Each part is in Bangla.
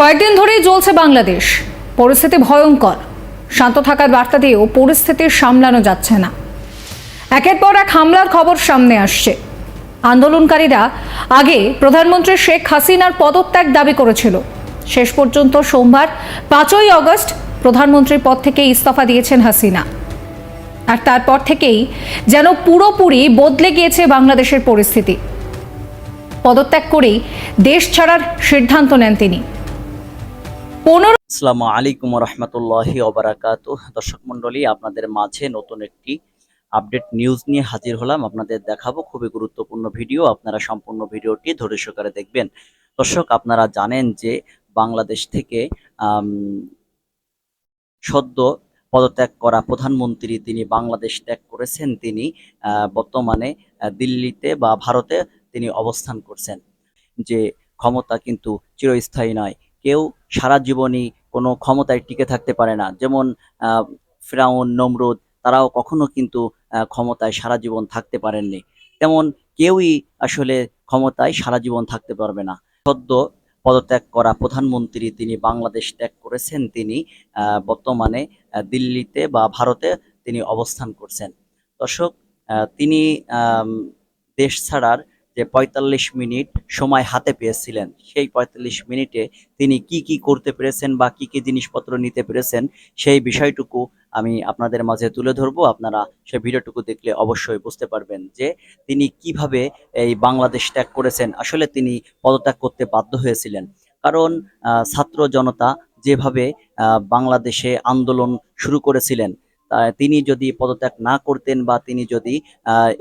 কয়েকদিন ধরেই চলছে বাংলাদেশ। পরিস্থিতি ভয়ঙ্কর। শান্ত থাকার বার্তা দিয়েও পরিস্থিতি সামলানো যাচ্ছে না। একের পর এক হামলার খবর সামনে আসছে। আন্দোলনকারীরা আগে প্রধানমন্ত্রী শেখ হাসিনার পদত্যাগ দাবি করেছিল। শেষ পর্যন্ত সোমবার পাঁচই অগস্ট প্রধানমন্ত্রীর পদ থেকে ইস্তফা দিয়েছেন হাসিনা। আর তারপর থেকেই যেন পুরোপুরি বদলে গিয়েছে বাংলাদেশের পরিস্থিতি। পদত্যাগ করেই দেশ ছাড়ার সিদ্ধান্ত নেন তিনি। পনেরো আসসালামু আলাইকুম রহমতুল্লাহি ওবরাকাত দর্শক মন্ডলী আপনাদের মাঝে নতুন একটি আপডেট নিউজ নিয়ে হাজির হলাম। আপনাদের দেখাবো খুবই গুরুত্বপূর্ণ ভিডিও। আপনারা সম্পূর্ণ ভিডিওটি ধৈর্য সহকারে দেখবেন। দর্শক, আপনারা জানেন যে বাংলাদেশ থেকে সদ্য পদত্যাগ করা প্রধানমন্ত্রী তিনি বাংলাদেশ ত্যাগ করেছেন। তিনি বর্তমানে দিল্লিতে বা ভারতে তিনি অবস্থান করছেন। যে ক্ষমতা কিন্তু চিরস্থায়ী নয়। কেউ সারা জীবনই কোনো ক্ষমতায় টিকে থাকতে পারে না। যেমন ফিরাউন, নমরুদ, তারাও কখনো কিন্তু ক্ষমতায় সারা জীবন থাকতে পারেননি। তেমন কেউই আসলে ক্ষমতায় সারা জীবন থাকতে পারবে না। সদ্য পদত্যাগ করা প্রধানমন্ত্রী তিনি বাংলাদেশ ত্যাগ করেছেন, তিনি বর্তমানে দিল্লিতে বা ভারতে তিনি অবস্থান করছেন। দর্শক তিনি দেশ ছাড়ার যে পঁয়তাল্লিশ মিনিট সময় হাতে পেয়েছিলেন। সেই পঁয়তাল্লিশ মিনিটে তিনি কি কি করতে পেরেছেন বা কি কি জিনিসপত্র নিতে পেরেছেন, সেই বিষয়টুকু আমি আপনাদের মাঝে তুলে ধরবো। আপনারা সেই ভিডিওটুকু দেখলে অবশ্যই বুঝতে পারবেন যে তিনি কীভাবে এই বাংলাদেশ ত্যাগ করেছেন। আসলে তিনি পদত্যাগ করতে বাধ্য হয়েছিলেন। কারণ ছাত্র জনতা যেভাবে বাংলাদেশে আন্দোলন শুরু করেছিলেন তিনি যদি পদত্যাগ না করতেন বা তিনি যদি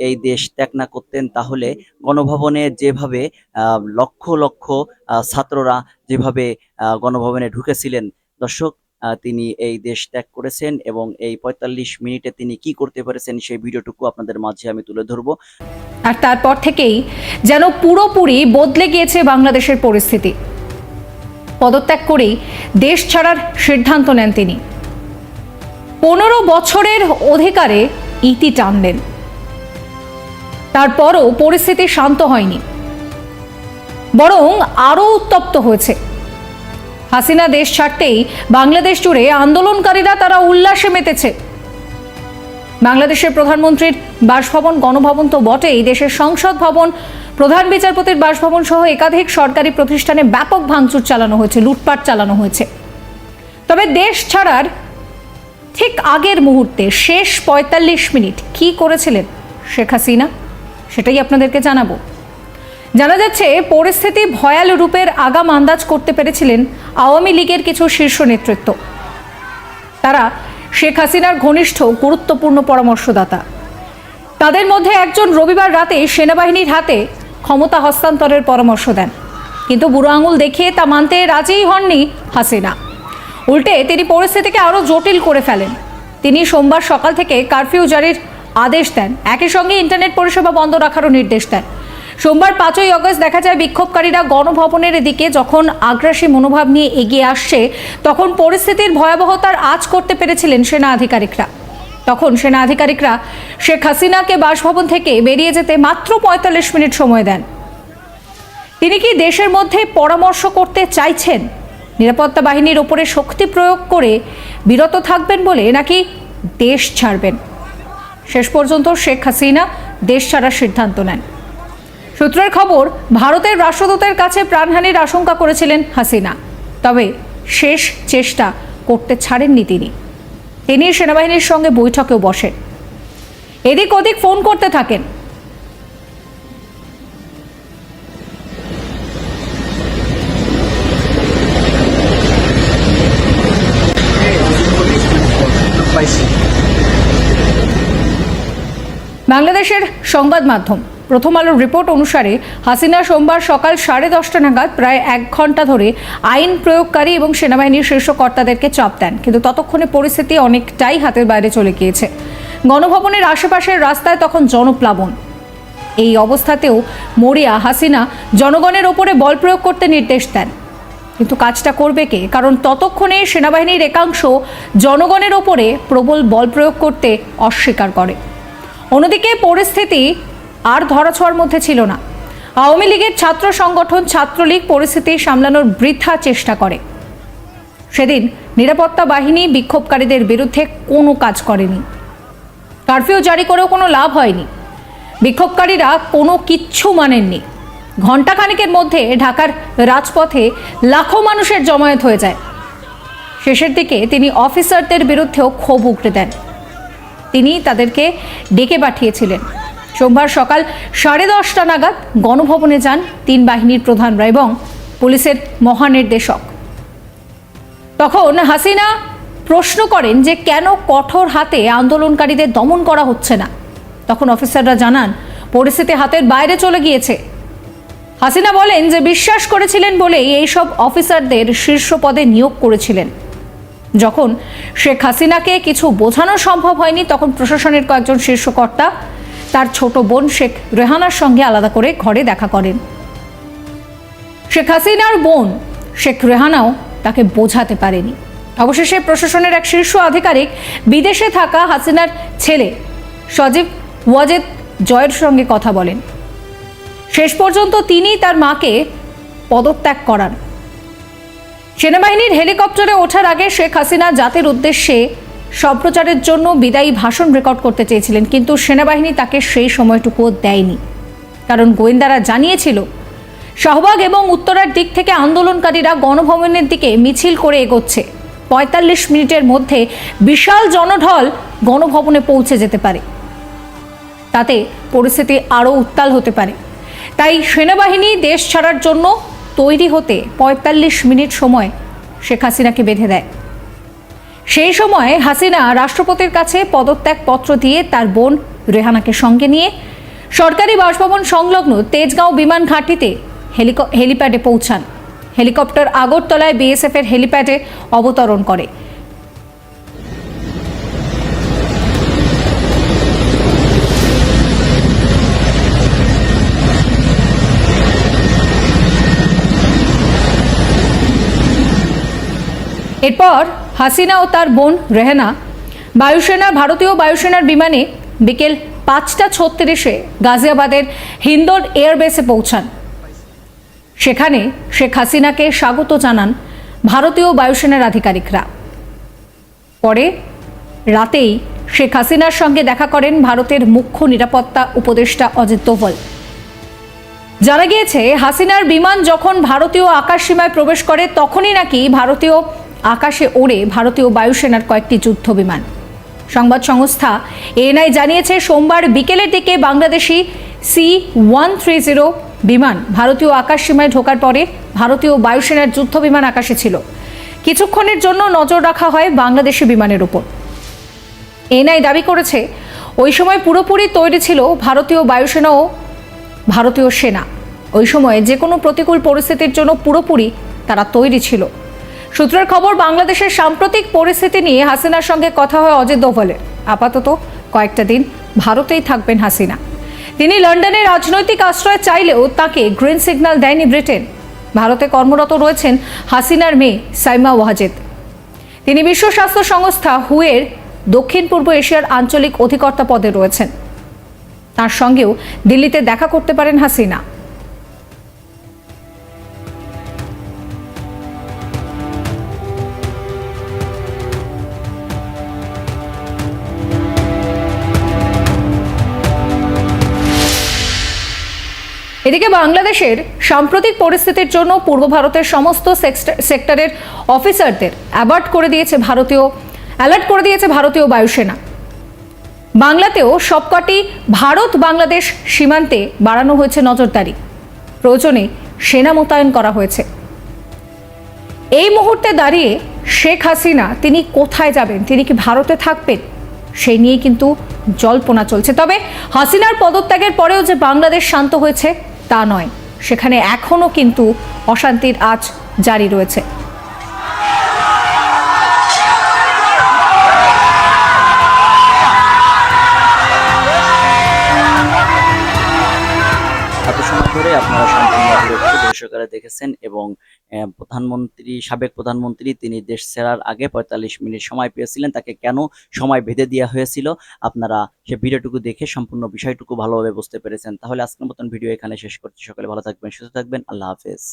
এই দেশ ত্যাগ না করতেন, তাহলে গণভবনে যেভাবে লক্ষ লক্ষ ছাত্ররা যেভাবে গণভবনে ঢুকেছিলেন, দর্শক তিনি এই দেশ ত্যাগ করেছেন এবং এই পঁয়তাল্লিশ মিনিটে তিনি কি করতে পেরেছেন সেই ভিডিওটুকু আপনাদের মাঝে আমি তুলে ধরবো। আর তারপর থেকেই যেন পুরোপুরি বদলে গিয়েছে বাংলাদেশের পরিস্থিতি। পদত্যাগ করেই দেশ ছাড়ার সিদ্ধান্ত নেন তিনি। পনেরো বছরের অধিকারে ইতি টানলেন। তারপরও পরিস্থিতি শান্ত হয়নি। বরং আরও উত্তপ্ত হয়েছে। হাসিনা দেশ ছাড়তেই বাংলাদেশ জুড়ে আন্দোলনকারীরা তারা উল্লাসে মেতেছে। বাংলাদেশের প্রধানমন্ত্রীর বাসভবন, গণভবন তো বটেই। দেশের সংসদ ভবন, প্রধান বিচারপতির বাসভবন সহ একাধিক সরকারি প্রতিষ্ঠানে ব্যাপক ভাঙচুর চালানো হয়েছে, লুটপাট চালানো হয়েছে। তবে দেশ ছাড়ার ঠিক আগের মুহূর্তে শেষ পঁয়তাল্লিশ মিনিট কি করেছিলেন শেখ হাসিনা? সেটাই আপনাদেরকে জানাব। জানা যাচ্ছে, পরিস্থিতি ভয়াল রূপের আগাম আন্দাজ করতে পেরেছিলেন আওয়ামী লীগের কিছু শীর্ষ নেতৃত্ব। তারা শেখ হাসিনার ঘনিষ্ঠ, গুরুত্বপূর্ণ পরামর্শদাতা। তাদের মধ্যে একজন রবিবার রাতে সেনাবাহিনীর হাতে ক্ষমতা হস্তান্তরের পরামর্শ দেন। কিন্তু বুড়ো আঙুল দেখিয়ে তা মানতে রাজিই হননি হাসিনা। উল্টে তিনি পরিস্থিতিকে আরও জটিল করে ফেলেন। তিনি সোমবার সকাল থেকে কারফিউ জারির আদেশ দেন। একই সঙ্গে ইন্টারনেট পরিষেবা বন্ধ রাখারও নির্দেশ দেন। সোমবার পাঁচই অগস্ট দেখা যায় বিক্ষোভকারীরা গণভবনের দিকে যখন আগ্রাসী মনোভাব নিয়ে এগিয়ে আসছে, তখন পরিস্থিতির ভয়াবহতার আজ করতে পেরেছিলেন সেনা আধিকারিকরা। তখন সেনা আধিকারিকরা শেখ হাসিনাকে বাসভবন থেকে বেরিয়ে যেতে মাত্র পঁয়তাল্লিশ মিনিট সময় দেন। তিনি কি দেশের মধ্যে পরামর্শ করতে চাইছেন? নিরাপত্তা বাহিনীর ওপরে শক্তি প্রয়োগ করে বিরত থাকবেন বলে নাকি দেশ ছাড়বেন? শেষ পর্যন্ত শেখ হাসিনা দেশ ছাড়ার সিদ্ধান্ত নেন। সূত্রের খবর, ভারতের রাষ্ট্রদূতের কাছে প্রাণহানির আশঙ্কা করেছিলেন হাসিনা। তবে শেষ চেষ্টা করতে ছাড়েননি তিনি। তিনি সেনাবাহিনীর সঙ্গে বৈঠকেও বসেন। এদিক ওদিক ফোন করতে থাকেন। বাংলাদেশের সংবাদ মাধ্যম। প্রথম আলোর রিপোর্ট অনুসারে হাসিনা সোমবার সকাল সাড়ে দশটা নাগাদ প্রায় এক ঘণ্টা ধরে আইন প্রয়োগকারী এবং সেনাবাহিনীর শীর্ষ কর্তাদেরকে চাপ দেন। কিন্তু ততক্ষণে পরিস্থিতি অনেকটাই হাতের বাইরে চলে গিয়েছে। গণভবনের আশেপাশের রাস্তায় তখন জনপ্লাবন। এই অবস্থাতেও মরিয়া, হাসিনা জনগণের ওপরে বল প্রয়োগ করতে নির্দেশ দেন। কিন্তু কাজটা করবে কে? কারণ ততক্ষণে সেনাবাহিনীর একাংশ জনগণের ওপরে প্রবল বল প্রয়োগ করতে অস্বীকার করে। অন্যদিকে পরিস্থিতি আর ধরাছোঁয়ার মধ্যে ছিল না। আওয়ামী লীগের ছাত্র সংগঠন ছাত্রলীগ পরিস্থিতি সামলানোর বৃথা চেষ্টা করে। সেদিন নিরাপত্তা বাহিনী বিক্ষোভকারীদের বিরুদ্ধে কোনো কাজ করেনি। কারফিউ জারি করেও কোনো লাভ হয়নি। বিক্ষোভকারীরা কোনো কিচ্ছু মানেননি। ঘণ্টাখানেকের মধ্যে ঢাকার রাজপথে লাখো মানুষের জমায়েত হয়ে যায়। শেষের দিকে তিনি অফিসারদের বিরুদ্ধেও ক্ষোভ উগড়ে দেন। তিনি তাদেরকে ডেকে পাঠিয়েছিলেন। সোমবার সকাল সাড়ে দশটা নাগাদ গণভবনে যান তিন বাহিনীর প্রধানরা এবং পুলিশের মহানির্দেশক। তখন হাসিনা প্রশ্ন করেন যে কেন কঠোর হাতে আন্দোলনকারীদের দমন করা হচ্ছে না? তখন অফিসাররা জানান, পরিস্থিতি হাতের বাইরে চলে গিয়েছে। হাসিনা বলেন যে, বিশ্বাস করেছিলেন বলেই এইসব অফিসারদের শীর্ষ পদে নিয়োগ করেছিলেন। যখন শেখ হাসিনাকে কিছু বোঝানো সম্ভব হয়নি, তখন প্রশাসনের কয়েকজন শীর্ষকর্তা তার ছোট বোন শেখ রেহানার সঙ্গে আলাদা করে ঘরে দেখা করেন। শেখ হাসিনার বোন শেখ রেহানাও তাকে বোঝাতে পারেনি। অবশেষে প্রশাসনের এক শীর্ষ আধিকারিক বিদেশে থাকা হাসিনার ছেলে সজীব ওয়াজেদ জয়ের সঙ্গে কথা বলেন। শেষ পর্যন্ত তিনি তার মাকে পদত্যাগ করান। সেনাবাহিনীর হেলিকপ্টারে ওঠার আগে শেখ হাসিনা জাতির উদ্দেশ্যে সম্প্রচারের জন্য বিদায়ী ভাষণ রেকর্ড করতে চেয়েছিলেন, কিন্তু সেনাবাহিনী তাকে সেই সময়টুকুও দেয়নি। কারণ গোয়েন্দারা জানিয়েছিল, শাহবাগ এবং উত্তরার দিক থেকে আন্দোলনকারীরা গণভবনের দিকে মিছিল করে এগোচ্ছে। পঁয়তাল্লিশ মিনিটের মধ্যে বিশাল জনঢল গণভবনে পৌঁছে যেতে পারে। তাতে পরিস্থিতি আরও উত্তাল হতে পারে। তাই সেনাবাহিনী দেশ ছাড়ার জন্য তৈরি হতে পঁয়তাল্লিশ মিনিট সময় শেখ হাসিনাকে বেঁধে দেয়। সেই সময় হাসিনা রাষ্ট্রপতির কাছে পদত্যাগ পত্র দিয়ে তার বোন রেহানাকে সঙ্গে নিয়ে সরকারি বাসভবন সংলগ্ন তেজগাঁও বিমান ঘাঁটিতে হেলিপ্যাডে পৌঁছান। হেলিকপ্টার আগরতলায় বিএসএফের হেলিপ্যাডে অবতরণ করে। এরপর হাসিনা ও তার বোন রেহেনা, বায়ুসেনা, ভারতীয় বায়ুসেনার বিমানে বিকেল পাঁচটা ছত্রিশে গাজিয়াবাদের হিন্দন এয়ারবেসে পৌঁছান। সেখানে শেখ হাসিনাকে স্বাগত জানান ভারতীয় বায়ুসেনার আধিকারিকরা। পরে রাতেই শেখ হাসিনার সঙ্গে দেখা করেন ভারতের মুখ্য নিরাপত্তা উপদেষ্টা অজিত দোভাল। জানা গিয়েছে, হাসিনার বিমান যখন ভারতীয় আকাশ সীমায় প্রবেশ করে, তখনই নাকি ভারতীয় আকাশে ওড়ে ভারতীয় বায়ুসেনার কয়েকটি যুদ্ধ বিমান। সংবাদ সংস্থা এএনআই জানিয়েছে, সোমবার বিকেলের দিকে Bangladeshi C one three zero বিমান ভারতীয় আকাশ সীমায় ঢোকার পরে ভারতীয় বায়ুসেনার যুদ্ধ বিমান আকাশে ছিল। কিছুক্ষণের জন্য নজর রাখা হয় বাংলাদেশি বিমানের উপর। এনআই দাবি করেছে, ওই সময় পুরোপুরি তৈরি ছিল ভারতীয় বায়ুসেনা ও ভারতীয় সেনা। ওই সময়ে যে কোনো প্রতিকূল পরিস্থিতির জন্য পুরোপুরি তারা তৈরি ছিল। সূত্রের খবর, বাংলাদেশের সাম্প্রতিক পরিস্থিতি নিয়ে হাসিনার সঙ্গে কথা হয় অজিত দোভালের আপাতত কয়েকটা দিন ভারতেই থাকবেন হাসিনা। তিনি লন্ডনে রাজনৈতিক আশ্রয় চাইলেও তাকে গ্রিন সিগন্যাল দেয়নি ব্রিটেন। ভারতে কর্মরত রয়েছেন হাসিনার মেয়ে সাইমা ওয়াজেদ। তিনি বিশ্ব স্বাস্থ্য সংস্থা হুয়ের দক্ষিণ পূর্ব এশিয়ার আঞ্চলিক অধিকর্তা পদে রয়েছেন। তার সঙ্গেও দিল্লিতে দেখা করতে পারেন হাসিনা। এদিকে বাংলাদেশের সাম্প্রতিক পরিস্থিতির জন্য পূর্ব ভারতের সমস্ত সেক্টরের অফিসারদের অ্যাবার্ট করে দিয়েছে ভারতীয়, অ্যালার্ট করে দিয়েছে ভারতীয় বায়ুসেনা। বাংলাতেও সবকটি ভারত বাংলাদেশ সীমান্তে বাড়ানো হয়েছে নজরদারি। প্রয়োজনে সেনা মোতায়েন করা হয়েছে। এই মুহূর্তে দাঁড়িয়ে শেখ হাসিনা, তিনি কোথায় যাবেন, তিনি কি ভারতে থাকবেন, সেই নিয়ে কিন্তু জল্পনা চলছে। তবে হাসিনার পদত্যাগের পরেও যে বাংলাদেশ শান্ত হয়েছে তা নয়। সেখানে এখনও কিন্তু অশান্তির আজ জারি রয়েছে। ধরে আপনারা সম্পূর্ণ দেখেছেন এবং প্রধানমন্ত্রী, সাবেক প্রধানমন্ত্রী তিনি দেশ ছাড়ার আগে পঁয়তাল্লিশ মিনিট সময় পেয়েছিলেন। তাকে কেন সময় বেঁধে দেওয়া হয়েছিল? আপনারা সে ভিডিওটুকু দেখে সম্পূর্ণ বিষয়টুকু ভালোভাবে বুঝতে পেরেছেন। তাহলে আজকের মতন ভিডিও এখানে শেষ করছি। সকলে ভালো থাকবেন, সুস্থ থাকবেন। আল্লাহ হাফেজ।